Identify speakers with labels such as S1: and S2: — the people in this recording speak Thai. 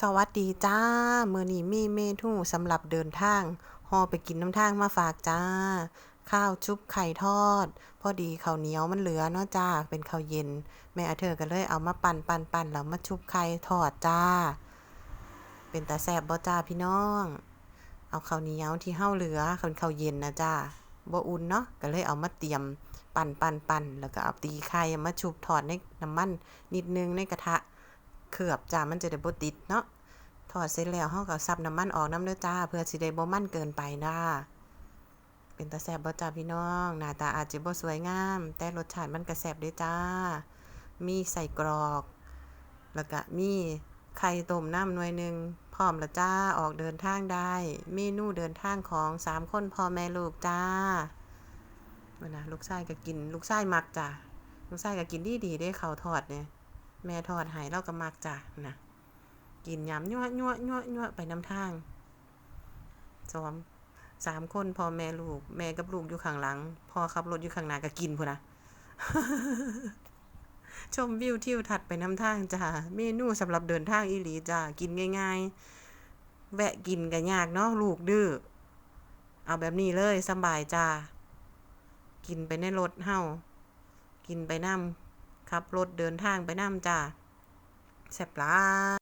S1: สวัสดีจ้าเมื้อนี้มีเมนูสำหรับเดินทางห่อไปกินน้ำทางมาฝากจ้า ข้าวชุบไข่ทอด พอดีข้าวเหนียวมันเหลือเนาะจ้า เป็นข้าวเย็น แม่อาเธอก็เลยเอามาปั่นปั่นปั่นแล้วมาชุบไข่ทอดจ้า เป็นตาแซบบ่จ้าพี่น้อง เอาข้าวเหนียวที่เฮาเหลือเป็นข้าวเย็นนะจ้าบ่อุ่นเนาะก็เลยเอามาเตรียมปั่นปั่นปั่นแล้วก็เอาตีไข่มาชุบทอดในน้ำมันนิดนึงในกระทะ เคลือบจ้ามันจะได้บ่ติดเนาะทอดเสร็จแล้วเฮาก็ซับน้ำมันออกน้ำเด้อจ้า เพื่อสิได้บ่มันเกินไปนะเป็นตาแซ่บบ่จ้าพี่น้องหน้าตาอาจจะบ่สวยงาม แต่รสชาติมันก็แซ่บเด้จ้า มีใส่กรอก แล้วก็มีไข่ต้มน้ำหน่วยหนึงพร้อมล้วจ้าออกเดินทางได้ เมนูเดินทางของสามคนพ่อแม่ลูกจ้าว่านะลูกชายก็กิน ลูกชายมักจ้าลูกชายก็กินดีๆเด้ข้าวทอดเนี่ย แม่ทอดให้เราก็มักจ้ะนะกินยำยั่วยั่วยั่วยั่วไปน้ำทางซ้อมสามคนพ่อแม่ลูก แม่กับลูกอยู่ข้างหลังพ่อขับรถอยู่ข้างหน้าก็กินพุ่นะชมวิวทิวทัศน์ไปน้ำทางจ้าเมนูสำหรับเดินทางอีหลีจ้ากินง่าย ๆ แวะกินกันยากเนาะลูกดื้อเอาแบบนี้เลยสบายจ้ากินไปในรถเฮากินไปน้ำ ขับรถเดินทางไปน้ำจ้าแซ่บหลาย